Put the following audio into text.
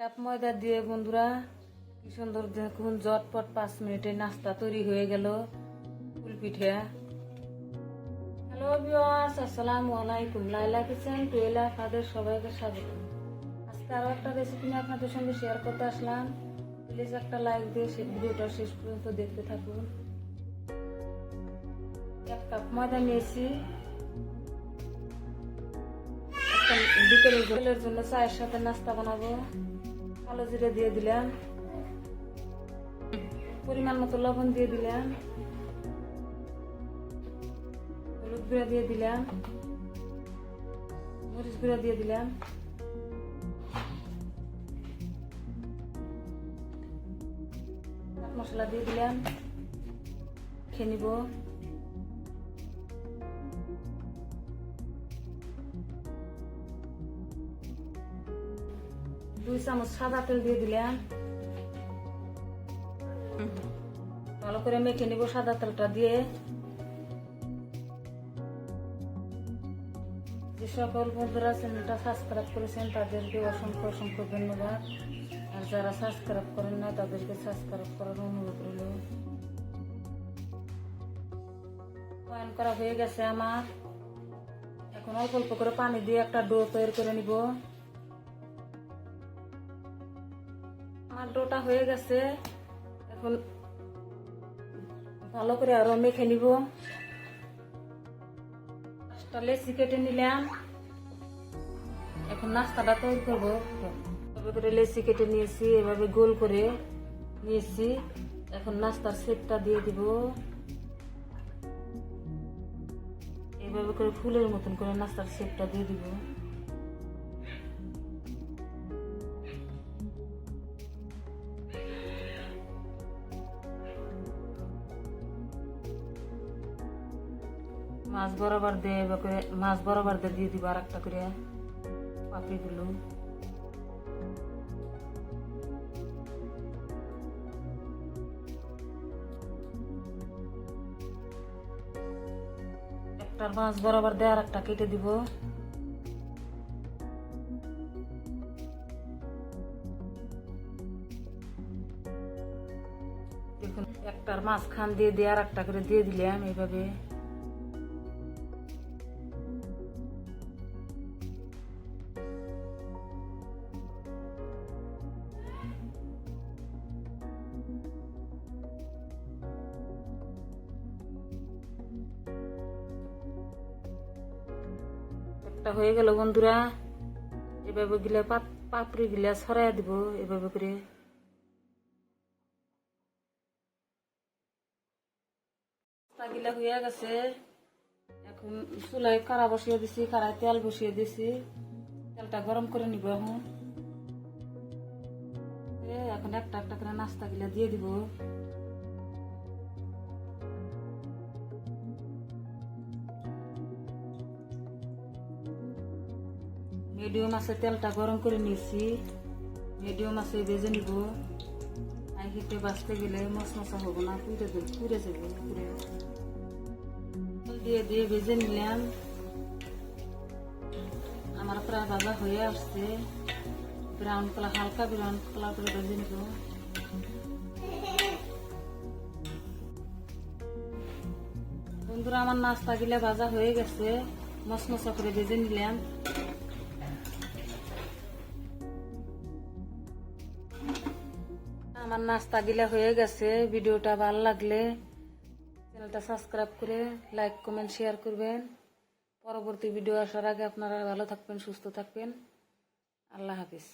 Cup ময়দা দিয়ে বন্ধুরা, কি সুন্দর দেখুন জটপট পাঁচ মিনিটে নাস্তা তৈরি হয়ে গেল ফুল পিঠে হ্যালো ভিউয়ার্স আসসালামু আলাইকুম। লাইলা কিচেন, টুয়েলা ফাদের সবাইকে স্বাগত। আজকে আরও একটা রেসিপি নিয়ে আপনাদের সঙ্গে শেয়ার করতে আসলাম। প্লিজ একটা লাইক দিয়ে সে ভিডিওটা শেষ পর্যন্ত দেখতে থাকুন। এক কাপ ময়দা নিয়েছি। বিকেলের জন্য চায়ের সাথে নাস্তা বানাবো। কালো জিরে দিয়ে দিলাম। পরিমাণ মতো লবণ দিয়ে দিলাম। হলুদ গুঁড়া দিয়ে দিলাম। মরিচ গুঁড়া দিয়ে দিলাম। মশলা দিয়ে দিলাম। খেয়ে দুই চামচ সাদা তেল দিয়ে দিলাম ভালো করে মেখে নিব সাদা তেলটা দিয়ে। যে সকল বন্ধুরা চ্যানেলটা সাবস্ক্রাইব করেছেন, তাদেরকে অসংখ্য অসংখ্য ধন্যবাদ। আর যারা সাবস্ক্রাইব করেন না, তাদেরকে সাবস্ক্রাইব করার অনুরোধ রইল। পয়েন্ট করা হয়ে গেছে আমার। এখন অল্প অল্প করে পানি দিয়ে একটা ডো তৈরি করে নিব। আমার ডোটা হয়ে গেছে। এখন ভালো করে আরও মেখে নিব। পাঁচটা লেচি কেটে নিলাম। এখন নাস্তাটা তৈরি করব। এভাবে করে লেচি কেটে নিয়েছি, এভাবে গোল করে নিয়েছি। এখন নাস্তার শেপটা দিয়ে দিব। এভাবে করে ফুলের মতন করে নাস্তার শেপটা দিয়ে দিব। মাছ বরাবর এবার করে, মাছ বরাবর দিয়ে দিয়ে দিব আর একটা করে পাপড়িগুলো একটার মাছ বরাবর দিয়ে আর একটা কেটে দিব। একটার মাঝখান দিয়ে দিয়ে আর একটা করে দিয়ে দিলাম এইভাবে। একটা হয়ে গেল বন্ধুরা। এভাবে গিলে পাপড়ি গিলা ছড়াই দিব, এভাবে করে। গিলা হয়ে গেছে। এখন চুলায় কারা বসিয়ে দিছি কারায় তেল বসিয়ে দিছি। তেলটা গরম করে নিব এখন। এখন একটা একটা করে নাস্তা গিলা দিয়ে দিব। মিডিয়াম আছে, তেলটা গরম করে নিয়েছি। মিডিয়াম আছে, ভেজে নিব। আইকিতে বাঁচতে গেলে মশমশা হব না, পুড়ে দেবে পুড়ে যাবে, পুড়ে দিয়ে দিয়ে ভেজে নিলাম। আমার প্রায় ভাজা হয়ে আসছে। ব্রাউন কালার হালকা ব্রাউন কালার করে ভেজে নিব। বন্ধুরা, আমার নাস্তা গিলা ভাজা হয়ে গেছে। মশমশা করে ভেজে নিলাম। আমার নাস্তা গিলা হয়ে গেছে, ভিডিওটা ভালো লাগলে চ্যানেলটা সাবস্ক্রাইব করে লাইক কমেন্ট শেয়ার করবেন। পরবর্তী ভিডিও আসার আগে আপনারা ভালো থাকবেন, সুস্থ থাকবেন। আল্লাহ হাফিজ।